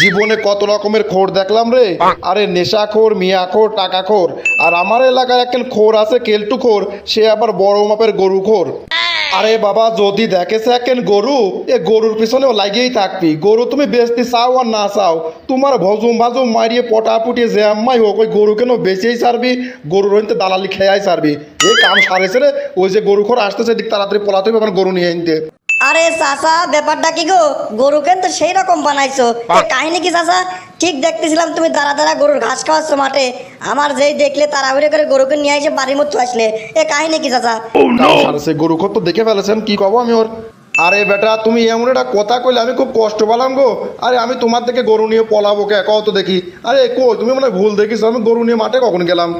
জীবনে কত রকমের খোর দেখলাম রে? আরে নেশা খোর মিয়া খোর টাকা খোর। আর আমার এলাকায় একজন খোর আছে কেলটু খোর সে আবার বড় মাপের গরু খোর। আরে বাবা যদি দেখেছে একজন গরু এ গরুর পিছনেও লাগিয়েই থাকবি। গরু তুমি বেচতে চাও আর না চাও তোমার ভজুম ভাজুম মারিয়ে পটা পুটিয়ে যে আম্মাই হোক ওই গরু কেন বেচেই ছাড়বি? গরুর হইতে দালালি খেয়াই ছাড়বি। এই কাম সারেছে রে ওই যে গরু খোর আসতেছে দিক তাড়াতাড়ি পলাতে হবে আমার গরু নিয়ে আনতে আরে চাচা ব্যাপারটা কি গো? গরুকে তো সেই রকম বানাইছো। কাহিনী কি চাচা? ঠিক দেখতেছিলাম তুমি দাঁড়া দাঁড়া গরুর ঘাস খাওয়াচ্ছ মাঠে। আমার যেই দেখলে তাড়াহুড়ি করে গরুকে নিয়ে এসে বাড়ির মধ্যে আসলে। এ কাহিনী কি চাচা? সারেছে গরু খোর তো দেখে ফেলেছেন কি কব আমি ওর? আরে বেটা তুমি এমন একটা কথা কইলে আমি খুব কষ্ট পেলাম গো। আরে আমি তোমার থেকে গরু নিয়ে পলাবো কে? কত দেখি। আরে কই তুমি মানে ভুল দেখিস আমি গরু নিয়ে মাঠে কখন গেলাম?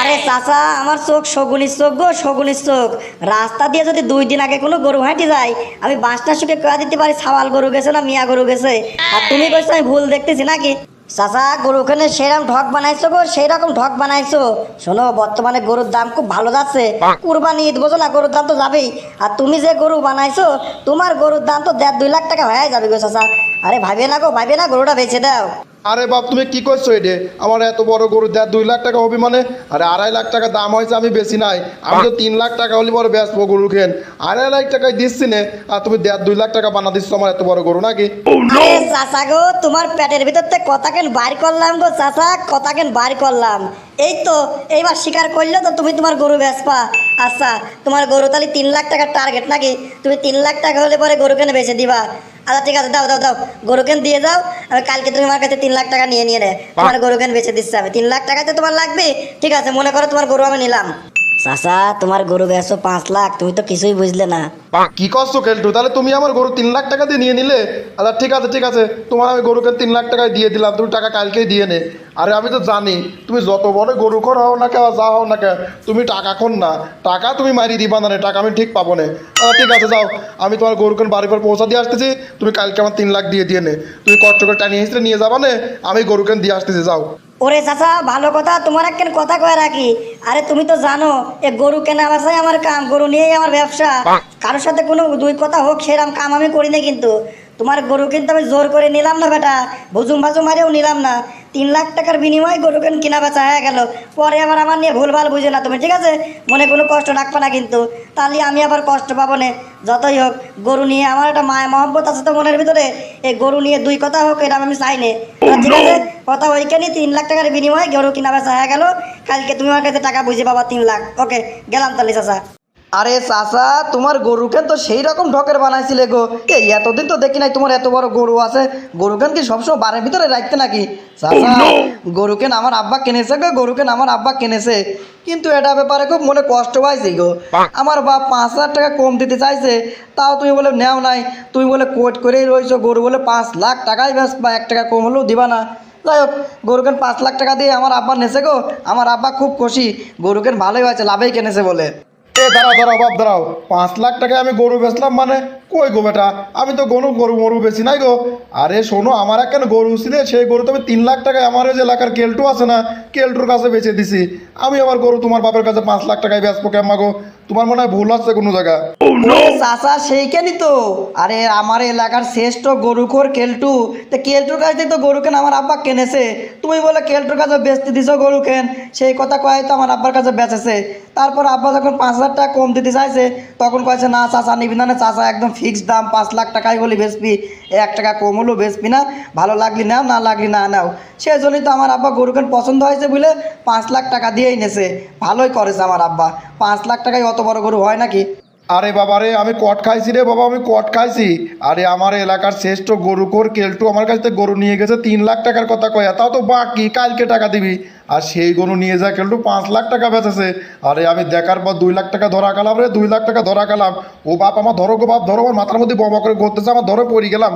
আরে চাচা, আমার চোখ শগুনির চোখ গো শগুনির চোখ। রাস্তা দিয়ে যদি দুই দিন আগে কোনো গরু হাঁটি যায়, আমি বাঁশটা শুকে কয়া দিতে পারি সাওয়াল গরু গেছে না মিয়া গরু গেছে? আর তুমি কইছো আমি ভুল দেখতেছি নাকি? চাচা গরুখানে সেরকম ঢক বানাইছো গো সেই রকম ঢক বানাইছো। শোনো, বর্তমানে গরুর দাম খুব ভালো যাচ্ছে। কুরবানি ঈদ বোঝো না গরুর দাম তো যাবেই। আর তুমি যে গরু বানাইছো, তোমার গরুর দাম তো দেড় দুই লাখ টাকা হয়ে যাবে গো চাচা। আরে ভাবে না গো ভাবে না, গরুটা বেছে দাও। আরে বাপ তুমি কি করছ এটে আমার এত বড় গরু দেড় দুই লাখ টাকা হবে মানে আরে আড়াই লাখ টাকা দাম হয়েছে আমি বেশি নাই। আমি তো তিন লাখ টাকা হলে বড় বেচবো গরু খেন। আড়াই লাখ টাকায় দিচ্ছি নে। আর তুমি দেড় দুই লাখ টাকা বানা দিচ্ছ আমার এত বড় গরু নাকি? আরে চাচা গো তোমার পেটের ভিতর থেকে কথা কেন বাইর করলাম গো চাচা? কথা কেন বাইর করলাম? এই তো এইবার স্বীকার করলে তো তুমি তোমার গরু বেচপা আচ্ছা তোমার গরু তাহলে তিন লাখ টাকার টার্গেট নাকি? তুমি তিন লাখ টাকা হলে পরে গরু কেন বেচে দিবা? আচ্ছা ঠিক আছে দাও দাও দাও। গরু কেন দিয়ে যাও? আমি কালকে তুমি আমার কাছে তিন লাখ টাকা নিয়ে নিয়ে নে। তোমার গরু কেন বেচে দিচ্ছে? আমি তিন লাখ টাকাতে তোমার লাগবে। ঠিক আছে মনে করো তোমার গরু আমি নিলাম। চাচা তোমার গরু বেচো পাঁচ লাখ, তুমি তো কিছুই বুঝলে না। কি করছ কেলটু তাহলে তুমি আমার গরু তিন লাখ টাকা দিয়ে নিয়ে নিলে? আচ্ছা ঠিক আছে ঠিক আছে। তোমার আমি গরুকে তিন লাখ টাকায় দিয়ে দিলাম, তুমি টাকা কালকেই দিয়ে নে। আরে, আমি তো জানি, তুমি যত বড় গরু কর হও না কে যা হও না কে তুমি টাকা কোন না। টাকা তুমি মারি দিবা না টাকা আমি ঠিক পাবো না। আচ্ছা ঠিক আছে, যাও। আমি তোমার গরুকে বাড়ি পর পৌঁছা দিয়ে আসতেছি, তুমি কালকে আমার তিন লাখ দিয়ে দিয়ে নে। তুমি কষ্ট করে টানিয়ে নিয়ে যাবা না, আমি গরুকে দিয়ে আসতেছি, যাও। ওরে চাচা, ভালো কথা, তোমার একখান কথা কয়ে রাখি। আরে তুমি তো জানো, এ গরু কেনা বেচাই আমার কাম, গরু নিয়েই আমার ব্যবসা। কারোর সাথে কোনো দুই কথা হোক, সেরাম কাম আমি করি না কিন্তু। তোমার গরু কিন্তু আমি জোর করে নিলাম না বেটা, ভুজুম ভাজুম মারেও নিলাম না। তিন লাখ টাকার বিনিময়ে গরু কেন কিনা বেচা হয়ে গেল? পরে আবার আমার নিয়ে ভুলভাল বুঝে না তুমি ঠিক আছে? মনে কোনো কষ্ট রাখবে না কিন্তু। তাহলে আমি আবার কষ্ট পাবো না। যতই হোক গরু নিয়ে আমার একটা মায়া মহব্বত আছে তো মনের ভিতরে। এই গরু নিয়ে দুই কথা হোক এটা আমি চাই না। ঠিক আছে? কথা ওইখানে তিন লাখ টাকার বিনিময়ে গরু কিনা বেচা হয়ে গেল। কালকে তুমি আমার কাছে টাকা বুঝে পাবা তিন লাখ। ওকে গেলাম তাহলে চাচা। আরে চাচা তোমার গরুকেন তো সেই রকম ঢকের বানাইছিলে গো। এই এতদিন তো দেখি নাই তোমার এত বড় গরু আছে। গরুকেন কি সবসময় বাড়ির ভিতরে রাখতে নাকি? চাচা গরুকেন আমার আব্বা কিনেছে গো গরুকেন আমার আব্বা কিনেছে? কিন্তু এটা ব্যাপারে খুব মনে কষ্ট পাইছি গো। আমার বাপ পাঁচ হাজার টাকা কম দিতে চাইছে তাও তুমি বলে নেও নাই। তুমি বলে কোট করেই রয়েছো গরু বলে পাঁচ লাখ টাকাই ব্যাস বা এক টাকা কম হলেও দিবা না। যাই হোক গরুকেন পাঁচ লাখ টাকা দিয়ে আমার আব্বা নেছে গো। আমার আব্বা খুব খুশি গরুকেন ভালোই হয়েছে লাভেই কিনেছে বলে। এ দাঁড়াও দাঁড়াও বাপ দাঁড়াও। পাঁচ লাখ টাকায় আমি গরু বেচলাম মানে কই গো বেটা? আমি তো গরু গরু মরু বেশি নাই গো। আরে শোনো আমার একখান গরু ছিল সেই গরু তো আমি তিন লাখ টাকায় আমার ওই যে এলাকার কেলটু আছে না কেলটুর কাছে বেচে দিছি। আমি আমার গরু তোমার বাপের কাছে পাঁচ লাখ টাকায় বেচবো কেমন গো? তোমার মনে হয় ভুল হচ্ছে কোনো জায়গা ওরে চাচা সেইখানই তো। আরে আমার এলাকার শ্রেষ্ঠ গরু গরুখোর কেলটু। তো কেলটুর কাছ থেকে তো গরু কেন আমার আব্বা কেনেছে? তুমি বলে কেলটুর কাছে বেচতে দিছো গরু কেন? সেই কথা কয়ে তো আমার আব্বার কাছে বেচেছে। তারপর আব্বা যখন পাঁচ হাজার টাকা কম দিতে চাইছে তখন কয়েছে না চাচা নিবি না। না চাচা একদম ফিক্সড দাম পাঁচ লাখ টাকাই হলে বেচবি, এক টাকা কম হলেও বেচবি না, ভালো লাগলি নাও, না লাগলি না নাও। সেই জন্যই তো আমার আব্বা গরুখান পছন্দ হয়েছে বলে পাঁচ লাখ টাকা দিয়েই নেছে। ভালোই করেছে আমার আব্বা। পাঁচ লাখ টাকায় অত বড় গরু হয় নাকি? আরে বাবা রে, আমি কট খাইছি রে বাবা, আমি কট খাইছি। আরে আমার এলাকার শ্রেষ্ঠ গরু কোর কেলটু আমার কাছ থেকে গরু নিয়ে গেছে, তিন লাখ টাকার কথা কয়া। তাও তো বাকি, কালকে টাকা দিবি। আর সেই গরু নিয়ে যা কেলটু, পাঁচ লাখ টাকা বেঁচেছে। আরে আমি দেখার পর দুই লাখ টাকা ধরা গেলাম রে, দুই লাখ টাকা ধরা গেলাম ও বাপ, আমার ধরো গো বাপ, ধরো, আমার মাথার মধ্যে ববা করে ঘুরতেছে, আমার ধরে পড়ে গেলাম।